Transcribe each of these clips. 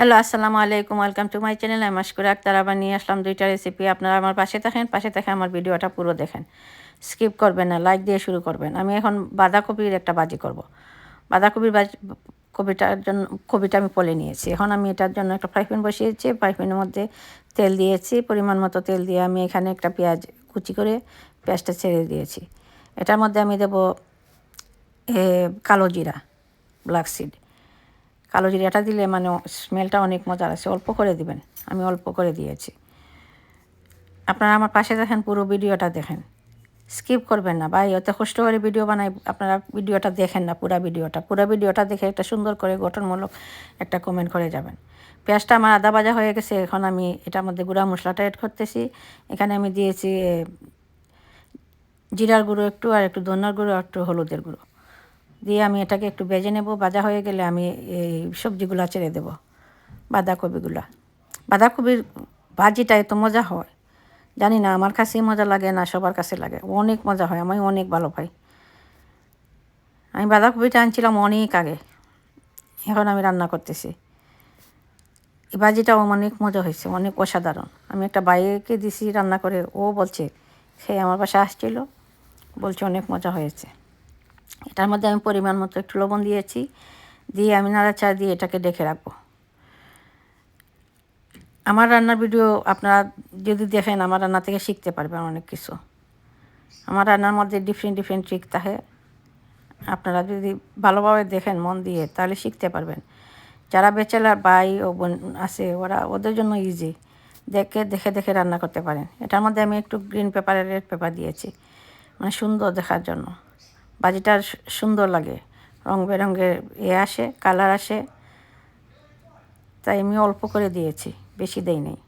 Hello আসসালামু আলাইকুম welcome to my channel আমি মাস্কুর আক্তার আবার নিয়ে আসলাম দুইটা রেসিপি আপনারা আমার পাশে থাকেন, পাশে থেকে আমার ভিডিওটা পুরো দেখেন। স্কিপ করবেন না লাইক দিয়ে শুরু করবেন। আমি এখন বাঁধাকপির একটা বাজি করব। বাঁধাকপির বাজি কবিটার জন্য কবিটা আমি পলে নিয়েছি। এখন আমি এটার জন্য একটা ফ্রাই প্যান বসিয়েছি। ফ্রাই প্যানের মধ্যে তেল দিয়েছি। পরিমাণ মতো তেল দিয়ে আমি এখানে একটা পেঁয়াজ কুচি করে পেঁয়াজটা ছেড়ে দিয়েছি। এটার মধ্যে আমি দেব কালো জিরা ব্ল্যাক সিড কালো জিরাটা দিলে মানে স্মেলটা অনেক মজার আছে। অল্প করে দিবেন। আমি অল্প করে দিয়েছি। আপনারা আমার পাশে দেখেন, পুরো ভিডিওটা দেখেন। স্কিপ করবেন না ভাই অত কষ্ট করে ভিডিও বানাই, আপনারা ভিডিওটা দেখেন না পুরো ভিডিওটা। পুরো ভিডিওটা দেখে একটা সুন্দর করে গঠনমূলক একটা কমেন্ট করে যাবেন। পেঁয়াজটা আমার আদা ভাজা হয়ে গেছে, এখন আমি এটার মধ্যে গুঁড়া মশলাটা অ্যাড করতেছি। এখানে আমি দিয়েছি জিরার গুঁড়ো একটু আর একটু ধনার গুঁড়ো, একটু হলুদের গুঁড়ো। দিয়ে আমি এটাকে একটু বেজে নেব। ভাজা হয়ে গেলে আমি এই সবজিগুলো ছেড়ে দেব, বাঁধাকপিগুলা। বাঁধাকপির ভাজিটা এত মজা হয়। জানি না, আমার কাছেই মজা লাগে না, সবার কাছে লাগে। অনেক মজা হয়, আমি অনেক ভালো পাই। আমি বাঁধাকপিটা আনছিলাম অনেক আগে, এখন আমি রান্না করতেছি। এই ভাজিটাও অনেক মজা হয়েছে, অনেক অসাধারণ। আমি একটা বাইকে দিছি রান্না করে, ও বলছে সে আমার পাশে আসছিল। বলছে, অনেক মজা হয়েছে। এটার মধ্যে আমি পরিমাণ মতো একটু লবণ দিয়েছি, দিয়ে আমি নাড়াচাড়া দিয়ে এটাকে ডেকে রাখব। আমার রান্নার ভিডিও আপনারা যদি দেখেন, আমার রান্না থেকে শিখতে পারবেন অনেক কিছু। আমার রান্নার মধ্যে ডিফারেন্ট ডিফারেন্ট ট্রিক থাকে। আপনারা যদি ভালোভাবে দেখেন, মন দিয়ে, তাহলে শিখতে পারবেন। যারা বেচেলার ভাই ও বোন আছে, ওরা ওদের জন্য ইজি দেখে দেখে দেখে রান্না করতে পারেন। এটার মধ্যে আমি একটু গ্রিন পেপারের রেড পেপার দিয়েছি। মানে সুন্দর দেখার জন্য। বাজিটা সুন্দর লাগে। রং বেরঙের এ আসে, কালার আসে। তাই আমি অল্প করে দিয়েছি, বেশি দেই নেই,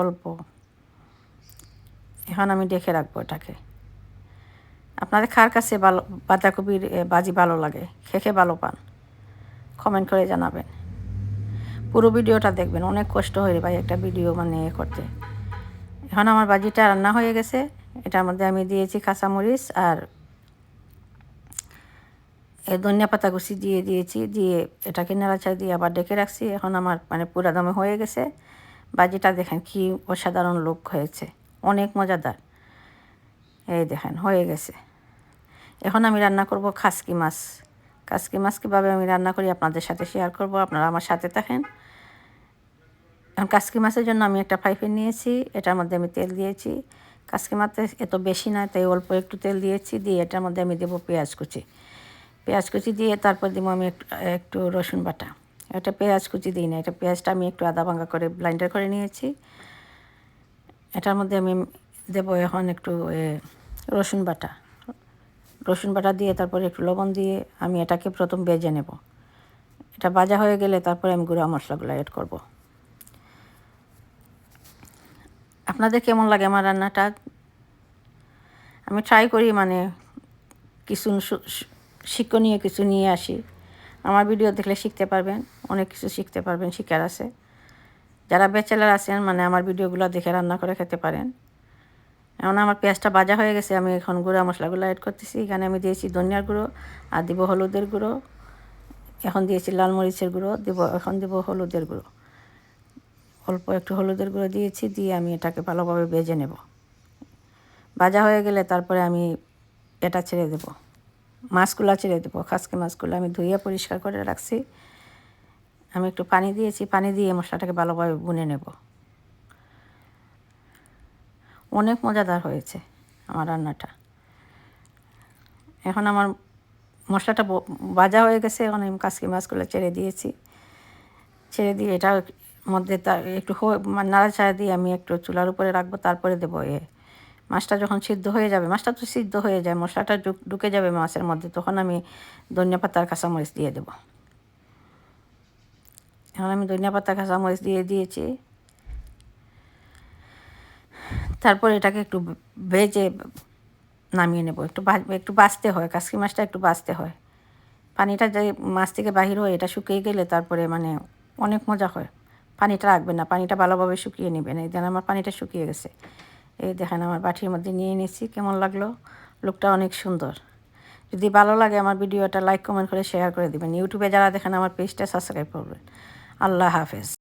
অল্প। এখন আমি দেখে রাখব এটাকে। আপনাদের খার কাছে ভালো, বাঁধাকপির বাজি ভালো লাগে? খেখে ভালো পান? কমেন্ট করে জানাবেন। পুরো ভিডিওটা দেখবেন, অনেক কষ্ট হয়ে ভাই একটা ভিডিও মানে এ করতে। এখন আমার বাজিটা রান্না হয়ে গেছে, এটার মধ্যে আমি দিয়েছি কাঁচামরিচ আর ধনিয়া পাতা কুচি দিয়ে দিয়েছি, দিয়ে এটাকে নাড়াচাড়া দিয়ে আবার ডেকে রাখছি। এখন আমার মানে পুরা দমে হয়ে গেছে। বাজিটা দেখেন কি অসাধারণ লোক হয়েছে। অনেক মজাদার। এই দেখেন, হয়ে গেছে। এখন আমি রান্না করব খাসকি মাছ। খাসকি মাছ কীভাবে আমি রান্না করি আপনাদের সাথে শেয়ার করব, আপনারা আমার সাথে থাকেন। এখন কাসকি মাছের জন্য আমি একটা ফ্রাই নিয়েছি, এটার মধ্যে আমি তেল দিয়েছি। কাসকি মাছে এত বেশি না তাই অল্প একটু তেল দিয়েছি, দিয়ে এটার মধ্যে আমি দেবো পেঁয়াজ কুচি। পেঁয়াজ কুচি দিয়ে তারপর দিব আমি একটু একটু রসুন বাটা। এটা পেঁয়াজ কুচি দিই না, এটা পেঁয়াজটা আমি একটু আদা ভাঙা করে ব্লাইন্ডার করে নিয়েছি। এটার মধ্যে আমি দেব এখন একটু রসুন বাটা। রসুন বাটা দিয়ে তারপরে একটু লবণ দিয়ে আমি এটাকে প্রথম বেজে নেব। এটা ভাজা হয়ে গেলে তারপরে আমি গুঁড়া মশলাগুলো অ্যাড করব। আপনাদের কেমন লাগে আমার রান্নাটা? আমি ট্রাই করি মানে কিছু শিক্ষণীয় কিছু নিয়ে আসি। আমার ভিডিও দেখলে শিখতে পারবেন, অনেক কিছু শিখতে পারবেন শিকার আছে। যারা ব্যাচেলার আছেন মানে আমার ভিডিওগুলো দেখে রান্না করে খেতে পারেন। এখন আমার পেঁয়াজটা ভাজা হয়ে গেছে, আমি এখন গুঁড়া মশলাগুলো অ্যাড করতেছি। এখানে আমি দিয়েছি ধনিয়ার গুঁড়ো আর দিব হলুদের গুঁড়ো। এখন দিয়েছি লাল মরিচের গুঁড়ো, দিব, এখন দিব হলুদের গুঁড়ো। অল্প একটু হলুদের গুঁড়ো দিয়েছি, দিয়ে আমি এটাকে ভালোভাবে বেজে নেব। ভাজা হয়ে গেলে তারপরে আমি এটা ছেড়ে দেবো। মাছগুলো ছেড়ে দেবো খাসকে মাছগুলো আমি ধুইয়ে পরিষ্কার করে রাখছি। আমি একটু পানি দিয়েছি, পানি দিয়ে মশলাটাকে ভালোভাবে বুনে নেব। অনেক মজাদার হয়েছে আমার রান্নাটা। এখন আমার মশলাটা ভাজা হয়ে গেছে, এখন আমি কাসকি মাছগুলো ছেড়ে দিয়েছি। ছেড়ে দিয়ে এটা মধ্যে তার একটু নাড়াচাড়া দিয়ে আমি একটু চুলার উপরে রাখব, তারপরে দেবো এ মাছটা যখন সিদ্ধ হয়ে যাবে, মাছটা তো সিদ্ধ হয়ে যায়, মশলাটা ঢুকে যাবে মাছের মধ্যে, তখন আমি ধনিয়া পাতার কাঁচামরিচ দিয়ে দেব। এখন আমি ধনিয়া পাতা কাঁচামরিচ দিয়ে দিয়েছি। তারপর এটাকে একটু ভেজে নামিয়ে নেব। একটু একটু বাঁচতে হয়, কাসকি মাছটা একটু বাঁচতে হয়। পানিটা যে মাছ থেকে বাহির হয়, এটা শুকিয়ে গেলে তারপরে মানে অনেক মজা হয়। পানিটা রাখবেন না, পানিটা ভালোভাবে শুকিয়ে নেবেন। এই আমার পানিটা শুকিয়ে গেছে। এই দেখেন আমার বাটির মধ্যে নিয়ে নিয়েছি, কেমন লাগল? লুকটা অনেক সুন্দর। যদি ভালো লাগে আমার ভিডিওটা লাইক কমেন্ট করে শেয়ার করে দেবেন। ইউটিউবে যারা দেখেন আমার পেজটা সাবস্ক্রাইব করবেন। আল্লাহ হাফেজ।